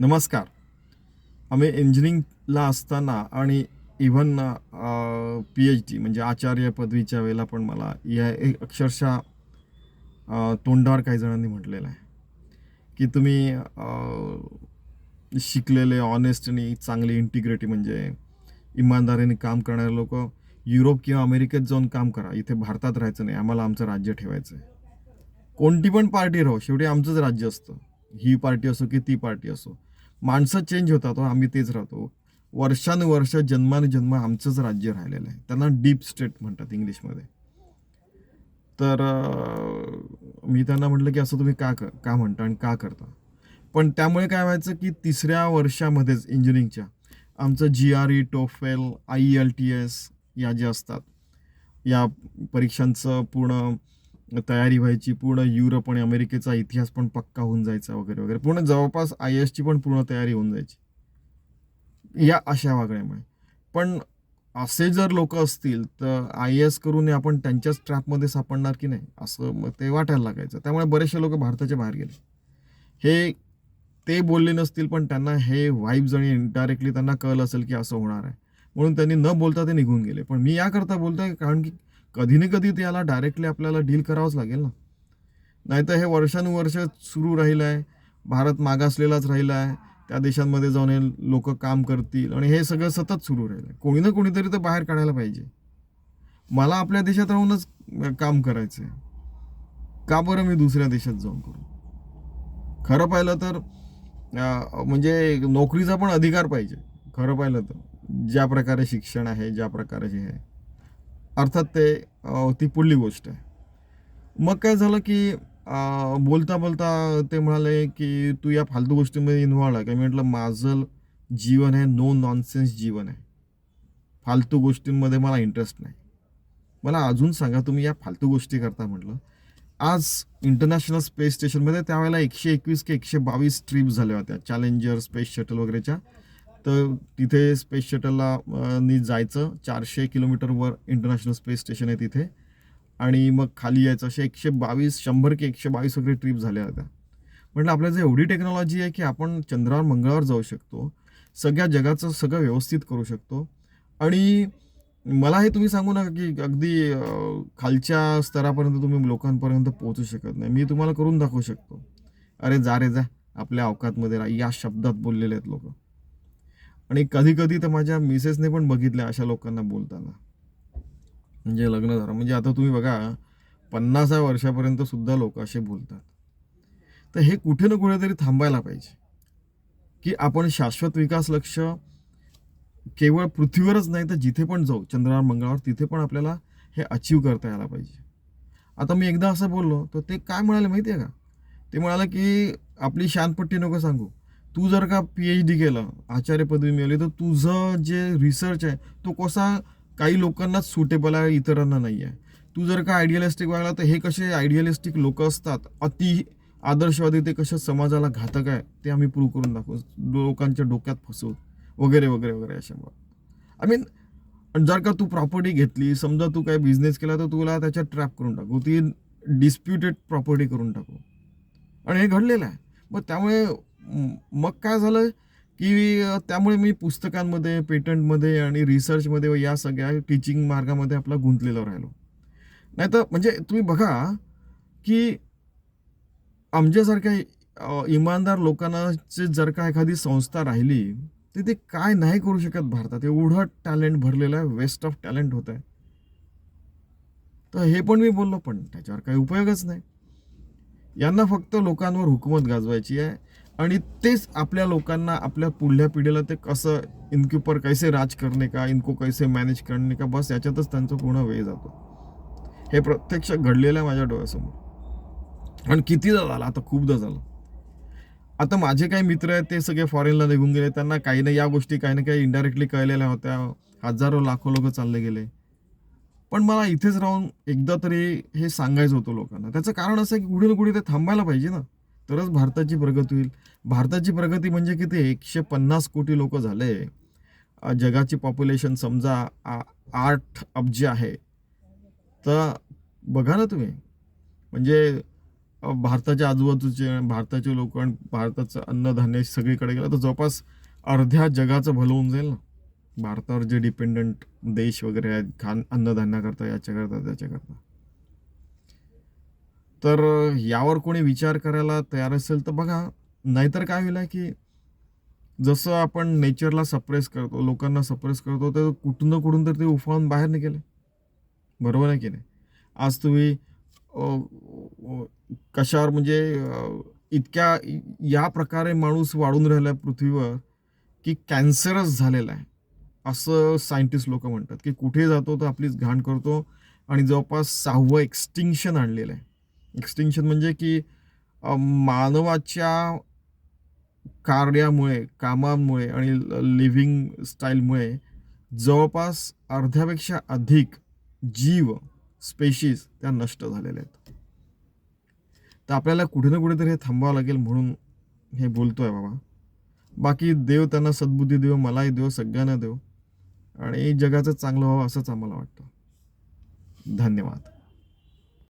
नमस्कार. आम्ही इंजिनिअरिंगला असताना आणि इव्हन पी एच डी म्हणजे आचार्य पदवीच्या वेळेला पण मला या एक अक्षरशः तोंडावर काही जणांनी म्हटलेलं आहे. की तुम्ही शिकलेले ऑनेस्ट आणि चांगली इंटिग्रिटी म्हणजे इमानदारीने काम करणारे लोक युरोप किंवा अमेरिकेत जाऊन काम करा. इथे भारतात राहायचं नाही आम्हाला आमचं राज्य ठेवायचं आहे. कोणती पण पार्टी राहो शेवटी आमचंच राज्य असतं. ही पार्टी असो की ती पार्टी असो. माणसं चेंज होतात हो, आम्ही तेच राहतो. वर्षानुवर्ष जन्मानुजन्म आमचंच राज्य राहिलेलं आहे. त्यांना डीप स्टेट म्हणतात इंग्लिशमध्ये. तर मी त्यांना म्हटलं की असं तुम्ही का क- का म्हणता आणि का करता? पण त्यामुळे काय व्हायचं की तिसऱ्या वर्षामध्येच इंजिनिअरिंगच्या आमचं G R E TOEFL IELTS या ज्या असतात या परीक्षांचं पूर्ण तयारी व्हायची पूर्ण युरोप आणि अमेरिकेचा इतिहास पण पक्का होऊन जायचा वगैरे वगैरे. पूर्ण जवळपास आय एसची पण पूर्ण तयारी होऊन जायची. या अशा वागण्यामुळे. पण असे जर लोक असतील तर आय एस करून आपण त्यांच्याच ट्रॅपमध्ये सापडणार की नाही असं मग ते वाटायला लागायचं. त्यामुळे बरेचसे लोक भारताच्या बाहेर गेले. हे ते बोलले नसतील पण त्यांना हे वाईब्स आणि इनडायरेक्टली त्यांना कळलं असेल की असं होणार आहे. म्हणून त्यांनी न बोलता ते निघून गेले. पण मी याकरता बोलतोय कारण की कधी ना कधी त्याला डायरेक्टली आपल्याला डील करावंच लागेल ना. नाहीतर हे वर्षानुवर्ष सुरू राहिलं आहे भारत मागासलेलाच राहिला आहे त्या देशांमध्ये जाऊन हे लोक काम करतील आणि हे सगळं सतत सुरू राहिलं आहे कोणी ना कोणीतरी तर बाहेर काढायला पाहिजे. मला आपल्या देशात राहूनच काम करायचं आहे का बरं मी दुसऱ्या देशात जाऊन करू? खरं पाहिलं तर म्हणजे नोकरीचा पण अधिकार पाहिजे. खरं पाहिलं तर. ज्या प्रकारे शिक्षण आहे ज्या प्रकारे हे आहे अर्थात ते ती पुढली गोष्ट आहे. मग काय झालं की बोलता बोलता ते म्हणाले की तू या फालतू गोष्टीमध्ये इन्व्हॉल्व आहे. का मी म्हटलं माझं जीवन आहे नो नॉनसेन्स जीवन आहे. फालतू गोष्टींमध्ये मला इंटरेस्ट नाही. मला अजून सांगा तुम्ही या फालतू गोष्टी करता म्हटलं. आज इंटरनॅशनल स्पेस स्टेशनमध्ये त्यावेळेला एकशे एकवीस की एकशे बावीस ट्रिप झाल्या होत्या. चॅलेंजर स्पेस शटल वगैरेच्या. तर तिथे स्पेस शटलला नी जायचं. चारशे किलोमीटरवर इंटरनॅशनल स्पेस स्टेशन आहे तिथे. आणि मग खाली यायचं. असे एकशे बावीस शंभर की एकशे बावीस वगैरे ट्रीप झाल्या होत्या. म्हटलं आपल्याला एवढी टेक्नॉलॉजी आहे की आपण चंद्रावर मंगळावर जाऊ शकतो. सगळ्या जगाचं सगळं व्यवस्थित करू शकतो. आणि मला हे तुम्ही सांगू नका की अगदी खालच्या स्तरापर्यंत तुम्ही लोकांपर्यंत पोहोचू शकत नाही. मी तुम्हाला करून दाखवू शकतो. अरे जा रे जा. आपल्या अवकातमध्ये या शब्दात बोललेले आहेत लोक. आणि कधी कधी तर माझ्या मिसेसने पण बघितलं अशा लोकांना बोलताना. म्हणजे लग्न झालं. म्हणजे आता तुम्ही बघा पन्नासा वर्षापर्यंत सुद्धा लोक असे बोलतात. तर हे कुठे ना कुठेतरी थांबायला पाहिजे. की आपण शाश्वत विकास लक्ष केवळ पृथ्वीवरच नाही तर जिथे पण जाऊ चंद्रावर मंगळावर तिथे पण आपल्याला हे अचीव करता यायला पाहिजे. आता मी एकदा असं बोललो तर ते काय म्हणाले माहिती आहे का? ते म्हणाले की आपली शानपट्टी नको सांगू. तू जर का पी एच डी केलं आचार्य पदवी मिळवली तर तुझं जे रिसर्च आहे तो कसा काही लोकांनाच सुटेबल आहे इतरांना नाही आहे. तू जर का आयडियलिस्टिक वागला तर हे कसे आयडियलिस्टिक लोक असतात अति आदर्शवादी ते कसे समाजाला घातक आहे ते आम्ही प्रूव्ह करून दाखवू. लोकांच्या डोक्यात फसवू. वगैरे वगैरे वगैरे अशा आय मीन जर का तू प्रॉपर्टी घेतली समजा तू काय बिझनेस केला तर तुला त्याच्यात ट्रॅप करून टाकू. ती डिस्प्युटेड प्रॉपर्टी करून टाकू. आणि हे घडलेलं आहे. मग त्यामुळे मग काय झालं की त्यामुळे मी पुस्तकांमध्ये पेटंटमध्ये आणि रिसर्चमध्ये व या सगळ्या टीचिंग मार्गामध्ये आपला गुंतलेलो राहिलो. नाही तर म्हणजे तुम्ही बघा की आमच्यासारख्या इमानदार लोकांनाचे जर का एखादी संस्था राहिली तर ते काय नाही करू शकत भारतात. एवढं टॅलेंट भरलेलं आहे वेस्ट ऑफ टॅलेंट होत आहे. तर हे पण मी बोललो पण त्याच्यावर काही उपयोगच नाही. यांना फक्त लोकांवर हुकूमत गाजवायची आहे. आणि तेच आपल्या लोकांना आपल्या पुढल्या पिढीला ते कसं इनके कैसे राज करणे का इनको कैसे मॅनेज करणे का बस याच्यातच त्यांचा पूर्ण वेळ जातो. हे प्रत्यक्ष घडलेलं आहे माझ्या डोळ्यासमोर. आणि कितीदा झालं? आता खूपदा झालं. आता माझे काही मित्र आहेत ते सगळे फॉरेनला निघून गेले. त्यांना काही ना या गोष्टी काही ना काही इनडायरेक्टली कळलेल्या होत्या. हजारो लाखो लोक चालले गेले. पण मला इथेच राहून एकदा तरी हे सांगायचं होतं लोकांना. त्याचं कारण असं आहे की कुठे ना कुठे ते थांबायला पाहिजे ना. तरच भारताची प्रगती होईल. भारताची प्रगती म्हणजे किती? एकशे पन्नास कोटी लोक झाले. जगाची पॉप्युलेशन समजा आ- आठ अब्ज आहे. तर बघा ना तुम्ही. म्हणजे भारताच्या आजूबाजूचे भारताचे लोक आणि भारताचं अन्नधान्य सगळीकडे गेलं तर जवळपास अर्ध्या जगाचं भलं होऊन जाईल ना. भारतावर जे डिपेंडंट देश वगैरे आहेत खान अन्नधान्याकरता याच्याकरता त्याच्याकरता. तर यावर कोणी विचार करायला तयार असेल तर बघा नाहीतर काय होईल आहे की जसं आपण नेचरला सप्रेस करतो लोकांना सप्रेस करतो तर कुठून ना कुठून तर ते उफाळून बाहेर निघेले. बरोबर आहे की नाही? आज तुम्ही कशावर म्हणजे इतक्या या प्रकारे माणूस वाढून राहिला आहे पृथ्वीवर की कॅन्सरच झालेला आहे. असं सायंटिस्ट लोक म्हणतात की कुठे जातो तर आपलीच घाण करतो. आणि जवळपास सहावं एक्स्टिंक्शन आणलेलं आहे. एक्सटेन्शन म्हणजे की मानवाच्या कार्यामुळे कामामुळे आणि लिव्हिंग स्टाईलमुळे जवळपास अर्ध्यापेक्षा अधिक जीव स्पेशीज त्या नष्ट झालेल्या आहेत. तर आपल्याला कुठे ना कुठेतरी हे थांबावं लागेल म्हणून हे बोलतो आहे बाबा. बाकी देव त्यांना सद्बुद्धी देव मलाही देव सगळ्यांना देव. आणि जगाचं चांगलं व्हावं असंच आम्हाला वाटतं. धन्यवाद.